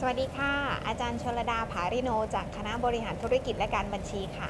สวัสดีค่ะ อาจารย์ชลดาผาริโน จากคณะบริหารธุรกิจและการบัญชีค่ะ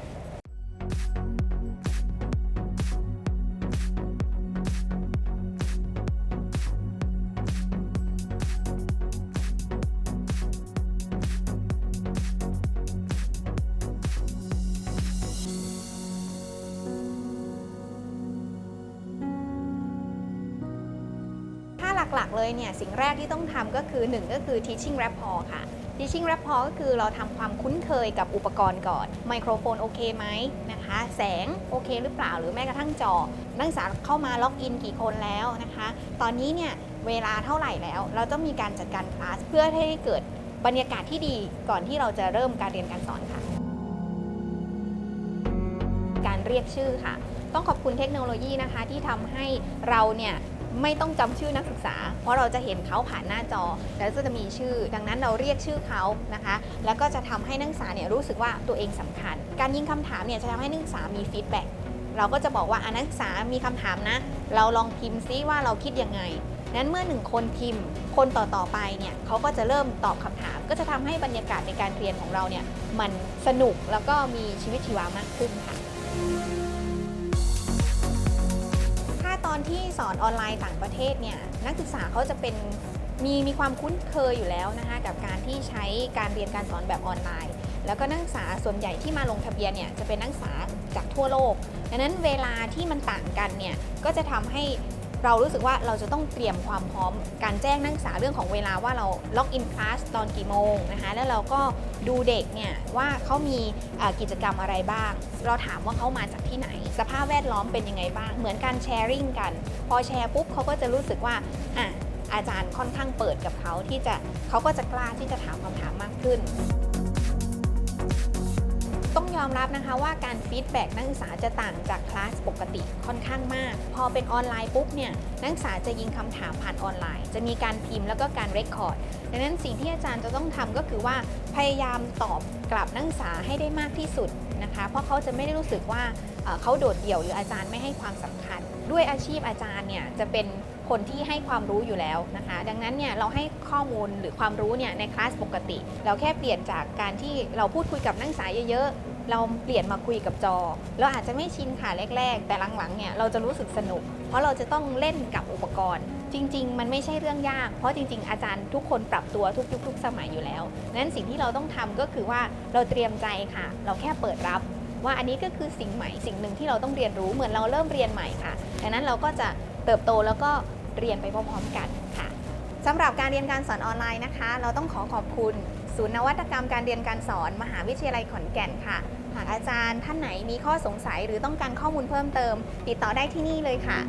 หลักๆ เลยเนี่ยสิ่งแรกที่ต้องทำก็คือ 1 ก็คือ teaching rapport ค่ะ teaching rapport ก็คือเราทำความคุ้นเคยกับอุปกรณ์ก่อน ไมโครโฟนโอเคไหมนะคะ แสงโอเคหรือเปล่าหรือแม้กระทั่งจอ นักศึกษาเข้ามาล็อกอินกี่คนแล้วนะคะ ตอนนี้เนี่ยเวลาเท่าไหร่แล้ว เราต้องมีการจัดการคลาสเพื่อให้เกิดบรรยากาศที่ดีก่อนที่เราจะเริ่มการเรียนการสอนค่ะ การเรียกชื่อค่ะ ต้องขอบคุณเทคโนโลยีนะคะที่ทำให้เราเนี่ย ไม่ต้องจำชื่อนักศึกษา เพราะเราจะเห็นเขาผ่านหน้าจอ แล้วก็จะมีชื่อ ดังนั้นเราเรียกชื่อเขานะคะ แล้วก็จะทำให้นักศึกษาเนี่ยรู้สึกว่าตัวเองสำคัญ การยิงคำถามเนี่ยจะทำให้นักศึกษามีฟีดแบ็กเราก็จะบอกว่าอะนักศึกษามีคำถามนะ เราลองพิมพ์ซิว่าเราคิดยังไงนั้นเมื่อหนึ่งคนพิมพ์ คนต่อๆไปเนี่ยเขาก็จะเริ่มตอบคำถาม ก็จะทำให้บรรยากาศในการเรียนของเราเนี่ยมันสนุกแล้วก็มีชีวิตชีวามากขึ้นค่ะ อนที่สอนออนไลน์ต่างประเทศเนี่ยนักศึกษาเขาจะเป็นมีมีความคุ้นเคยอยู่แล้วนะคะกับการที่ใช้การเรียนการสอนแบบออนไลน์ แล้วก็นักศึกษาส่วนใหญ่ที่มาลงทะเบียนเนี่ยจะเป็นนักศึกษาจากทั่วโลกดังนั้นเวลาที่มันต่างกันเนี่ยก็จะทำให้ เรารู้สึกว่าเราจะต้องเตรียมความพร้อมการแจ้งนักศึกษาเรื่องของเวลาว่าเราล็อกอินคลาสตอนกี่โมงนะคะแล้วเราก็ดูเด็กเนี่ยว่าเขามีกิจกรรมอะไรบ้าง เราถามว่าเขามาจากที่ไหน สภาพแวดล้อมเป็นยังไงบ้าง เหมือนการแชร์ริ่งกัน พอแชร์ปุ๊บเขาก็จะรู้สึกว่าอะอาจารย์ค่อนข้างเปิดกับเขาที่จะเขาก็จะกล้าที่จะถามคำถามมากขึ้น ต้องยอมรับนะคะว่าการฟีดแบ็กนักศึกษาจะต่างจากคลาสปกติค่อนข้างมาก พอเป็นออนไลน์ปุ๊บเนี่ยนักศึกษาจะยิงคำถามผ่านออนไลน์ จะมีการพิมพ์แล้วก็การเรคคอร์ดดังนั้นสิ่งที่อาจารย์จะต้องทำก็คือว่าพยายามตอบกลับนักศึกษาให้ได้มากที่สุดนะคะ เพราะเขาจะไม่ได้รู้สึกว่าเอ่อเขาโดดเดี่ยวหรืออาจารย์ไม่ให้ความสำคัญ ด้วยอาชีพอาจารย์เนี่ยจะเป็น คนที่ให้ความรู้อยู่แล้วนะคะ ดังนั้นเนี่ยเราให้ข้อมูลหรือความรู้เนี่ยในคลาสปกติ เราแค่เปลี่ยนจากการที่เราพูดคุยกับนักศึกษาเยอะๆ เราเปลี่ยนมาคุยกับจอ เราอาจจะไม่ชินค่ะแรก ๆ แต่หลังๆเนี่ยเราจะรู้สึกสนุก เพราะเราจะต้องเล่นกับอุปกรณ์ จริง ๆ มันไม่ใช่เรื่องยาก เพราะจริง ๆ อาจารย์ทุกคนปรับตัวทุกยุคทุกสมัยอยู่แล้วนั้นสิ่งที่เราต้องทำก็คือว่าเราเตรียมใจค่ะ เราแค่เปิดรับว่าอันนี้ก็คือสิ่งใหม่สิ่งหนึ่งที่เราต้องเรียนรู้เหมือนเราเริ่มเรียนใหม่ค่ะดังนั้นเราก็จะเติบโตแล้วก็ เรียนไปพร้อมๆกันค่ะสำหรับการเรียนการสอนออนไลน์นะคะ เราต้องขอขอบคุณ ศูนย์นวัตกรรมการเรียนการสอนมหาวิทยาลัยขอนแก่นค่ะ หากอาจารย์ท่านไหนมีข้อสงสัยหรือต้องการข้อมูลเพิ่มเติม ติดต่อได้ที่นี่เลยค่ะ